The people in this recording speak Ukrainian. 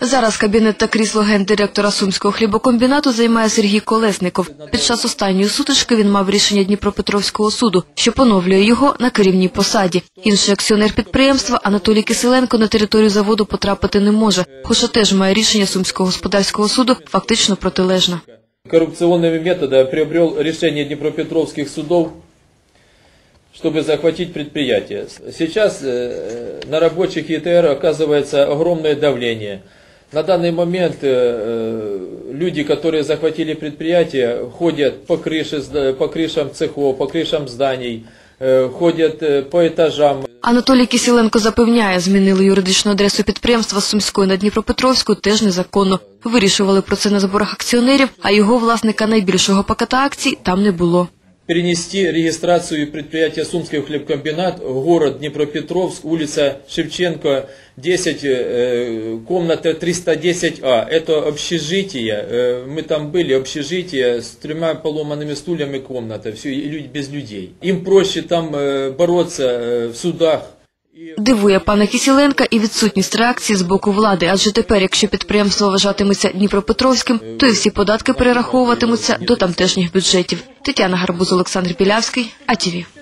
Зараз кабінет та крісло гендиректора Сумського хлібокомбінату займає Сергій Колесников. Під час останньої сутички він мав рішення Дніпропетровського суду, що поновлює його на керівній посаді. Інший акціонер підприємства Анатолій Киселенко на територію заводу потрапити не може, хоча теж має рішення Сумського господарського суду фактично протилежне. коррупционными методами приобрел решение Днепропетровских судов, чтобы захватить предприятие. Сейчас э, на рабочих ЕТР оказывается огромное давление. На данный момент э, э, люди, которые захватили предприятие, ходят по, крыше, зда- по крышам цехов, по крышам зданий, э, ходят э, по этажам. Анатолій Кисіленко запевняє, змінили юридичну адресу підприємства з Сумської на Дніпропетровську теж незаконно. Вирішували про це на зборах акціонерів, а його власника найбільшого пакета акцій там не було. перенести регистрацию предприятия Сумский хлебкомбинат, город Днепропетровск, улица Шевченко, 10, э, комната 310А. Это общежитие, э, мы там были, общежитие с тремя поломанными стульями комната, все, и люди без людей. Им проще там э, бороться э, в судах. Дивує пана Кисіленка і відсутність реакції з боку влади, адже тепер, якщо підприємство вважатиметься Дніпропетровським, то і всі податки перераховуватимуться до тамтешніх бюджетів. Тетяна Гарбуз, Олександр Білявський, АТВ.